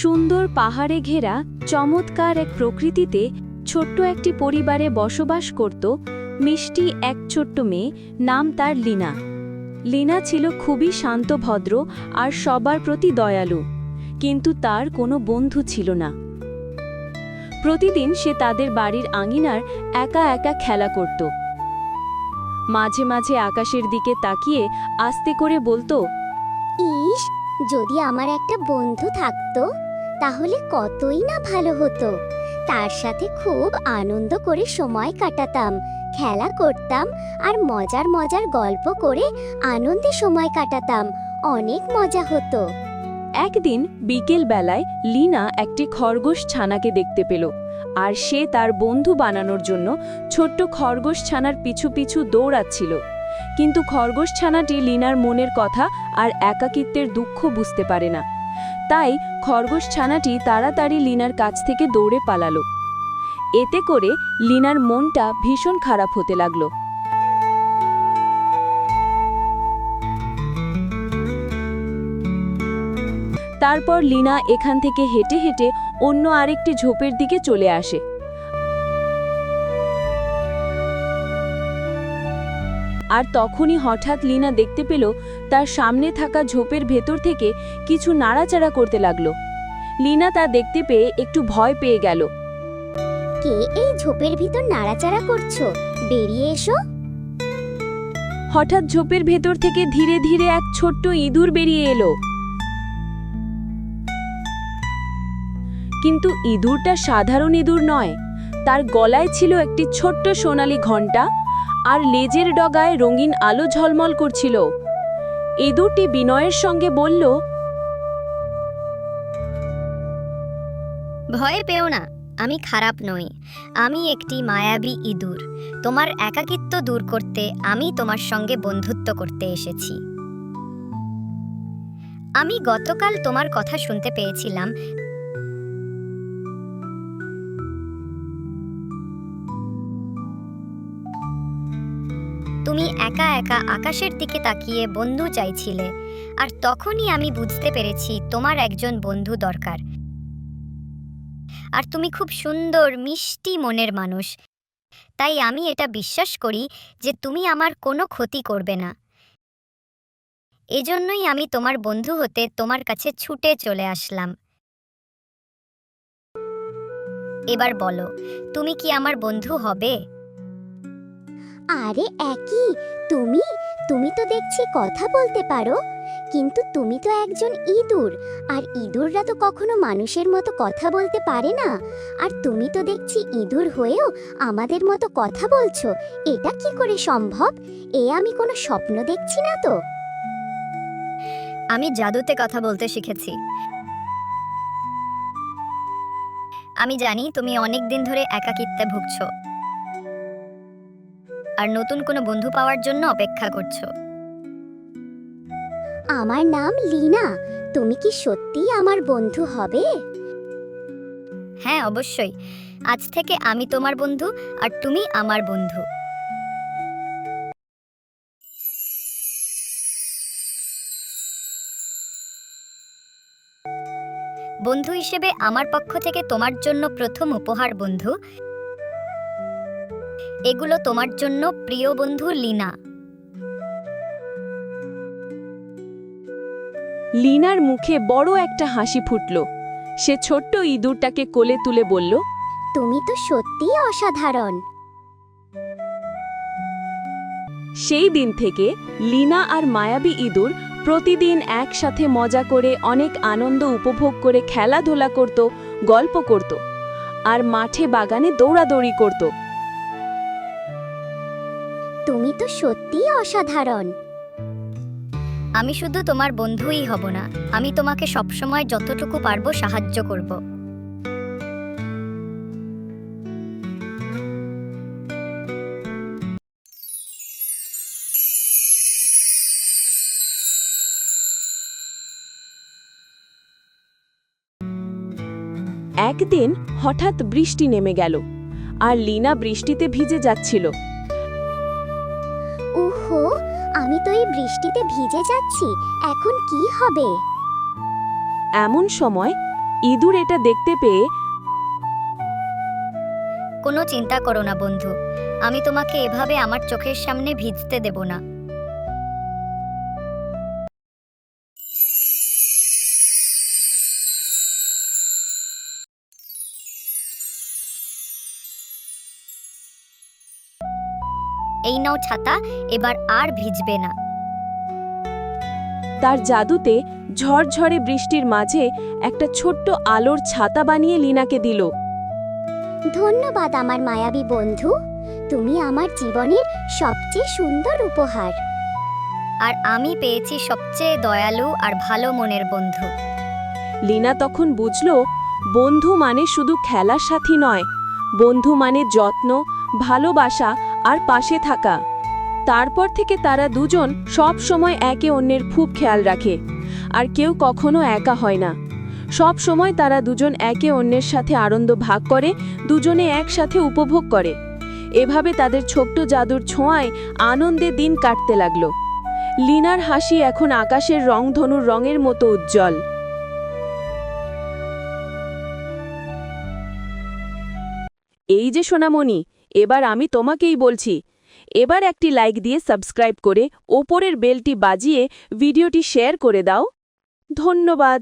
সুন্দর পাহাড়ে ঘেরা চমৎকার এক প্রকৃতিতে ছোট্ট একটি পরিবারে বসবাস করত মিষ্টি এক ছোট্ট মেয়ে নাম তার লিনা। লিনা ছিল খুবই শান্ত, ভদ্র আর সবার প্রতি দয়ালু, কিন্তু তার কোনো বন্ধু ছিল না। প্রতিদিন সে তাদের বাড়ির আঙিনার একা একা খেলা করত। মাঝে মাঝে আকাশের দিকে তাকিয়ে আস্তে করে বলতো, ইস, যদি আমার একটা বন্ধু থাকতো? তাহলে কতই না ভালো হতো। তার সাথে খুব আনন্দ করে সময় কাটাতাম, খেলা করতাম আর মজার মজার গল্প করে আনন্দে সময় কাটাতাম। অনেক মজা হতো। একদিন বিকেল বেলায় লিনা একটি খরগোশ ছানাকে দেখতে পেল আর সে তার বন্ধু বানানোর জন্য ছোট্ট খরগোশ ছানার পিছু পিছু দৌড়াচ্ছিল। কিন্তু খরগোশ ছানাটি লিনার মনের কথা আর একাকিত্বের দুঃখ বুঝতে পারে না। তাই খরগোশ ছানাটি তাড়াতাড়ি লিনার কাছ থেকে দৌড়ে পালালো। এতে করে লিনার মনটা ভীষণ খারাপ হতে লাগল। তারপর লিনা এখান থেকে হেঁটে হেঁটে অন্য আরেকটি ঝোপের দিকে চলে আসে। আর তখনই হঠাৎ লিনা দেখতে পেল তার সামনে থাকা ঝোপের ভেতর থেকে কিছু নাড়াচাড়া করতে লাগল। লিনা তা দেখতে পেয়ে একটু ভয় পেয়ে গেল। কে এই ঝোপের ভিতর নাড়াচাড়া করছ? বেরিয়ে এসো। হঠাৎ ঝোপের ভেতর থেকে ধীরে ধীরে এক ছোট্ট ইঁদুর বেরিয়ে এলো। কিন্তু ইঁদুরটা সাধারণ ইঁদুর নয় তার গলায় ছিল একটি ছোট্ট সোনালী ঘণ্টা। আর লেজের ডগায় রঙিন আলো ঝলমল করছিল। ইঁদুরটি বিনয়ের সঙ্গে বলল, ভয় পেও না, আমি খারাপ নই। আমি একটি মায়াবী ইঁদুর। তোমার একাকিত্ব দূর করতে আমি তোমার সঙ্গে বন্ধুত্ব করতে এসেছি। আমি গতকাল তোমার কথা শুনতে পেয়েছিলাম একা একা আকাশের দিকে তাকিয়ে বন্ধু চাইছিলে। আর তখনই আমি বুঝতে পেরেছি তোমার একজন বন্ধু দরকার। আর তুমি খুব সুন্দর, মিষ্টি মনের মানুষ। তাই আমি এটা বিশ্বাস করি যে তুমি আমার কোনো ক্ষতি করবে না। এজন্যই আমি তোমার বন্ধু হতে তোমার কাছে ছুটে চলে আসলাম। এবার বলো, তুমি কি আমার বন্ধু হবে? আরে একই, তুমি তুমি তো দেখছি কথা বলতে পারো। কিন্তু তুমি তো একজন ইঁদুর, আর ইঁদুররা তো কখনো মানুষের মতো কথা বলতে পারে না। আর তুমি তো দেখছি ইঁদুর হয়েও আমাদের মতো কথা বলছো, এটা কি করে সম্ভব? এ আমি কোনো স্বপ্ন দেখছি না তো। আমি জাদুতে কথা বলতে শিখেছি। আমি জানি তুমি অনেক দিন ধরে একাকিত্বে ভুগছো। আর নতুন কোনো বন্ধু পাওয়ার জন্য অপেক্ষা করছ। আমার নাম লিনা। তুমি কি সত্যিই আমার বন্ধু হবে? হ্যাঁ অবশ্যই। আজ থেকে আমি তোমার বন্ধু আর তুমি আমার বন্ধু। বন্ধু হিসেবে আমার পক্ষ থেকে তোমার জন্য প্রথম উপহার বন্ধু এগুলো তোমার জন্য প্রিয় বন্ধু লিনা। লিনার মুখে বড় একটা হাসি ফুটল। সে ছোট্ট ইঁদুরটাকে কোলে তুলে বলল তুমি তো সত্যিই অসাধারণ। সেই দিন থেকে লিনা আর মায়াবী ইঁদুর প্রতিদিন একসাথে মজা করে অনেক আনন্দ উপভোগ করে খেলাধুলা করত গল্প করত আর মাঠে বাগানে দৌড়াদৌড়ি করত। তুমি তো সত্যিই অসাধারণ। আমি শুধু তোমার বন্ধুই হব না আমি তোমাকে সবসময় যতটুকু পারব সাহায্য করব। একদিন হঠাৎ বৃষ্টি নেমে গেল আর লিনা বৃষ্টিতে ভিজে যাচ্ছিল। আমি তো এই বৃষ্টিতে ভিজে যাচ্ছি এখন কি হবে? এমন সময় ইঁদুর এটা দেখতে পেয়ে কোনো চিন্তা করো না বন্ধু আমি তোমাকে এভাবে আমার চোখের সামনে ভিজতে দেব না। এই নাও ছাতা এবার আর ভিজবে না। তার জাদুতে ঝড়ঝড়ে বৃষ্টির মাঝে একটা ছোট্ট আলোর ছাতা বানিয়ে লিনাকে দিল। ধন্যবাদ আমার মায়াবী বন্ধু তুমি আমার জীবনের সবচেয়ে সুন্দর উপহার। আর আমি পেয়েছি সবচেয়ে দয়ালু আর ভালো মনের বন্ধু। লিনা তখন বুঝল বন্ধু মানে শুধু খেলার সাথী নয় বন্ধু মানে যত্ন ভালোবাসা আর পাশে থাকা। তারপর থেকে তারা দুজন সব সময় একে অন্যের খুব খেয়াল রাখে, আর কেউ কখনো একা হয় না। সব সময় তারা দুজন একে অন্যের সাথে আনন্দ ভাগ করে, দুজনে একসাথে উপভোগ করে। এভাবে তাদের ছোট্ট জাদুর ছোঁয়ায় আনন্দে দিন কাটতে লাগল। লিনার হাসি এখন আকাশের রংধনুর রঙের মতো উজ্জ্বল। এই যে সোনামণি, এবার আমি তোমাকেই বলছি, এবার একটি লাইক দিয়ে সাবস্ক্রাইব করে ওপরের বেলটি বাজিয়ে ভিডিওটি শেয়ার করে দাও। ধন্যবাদ।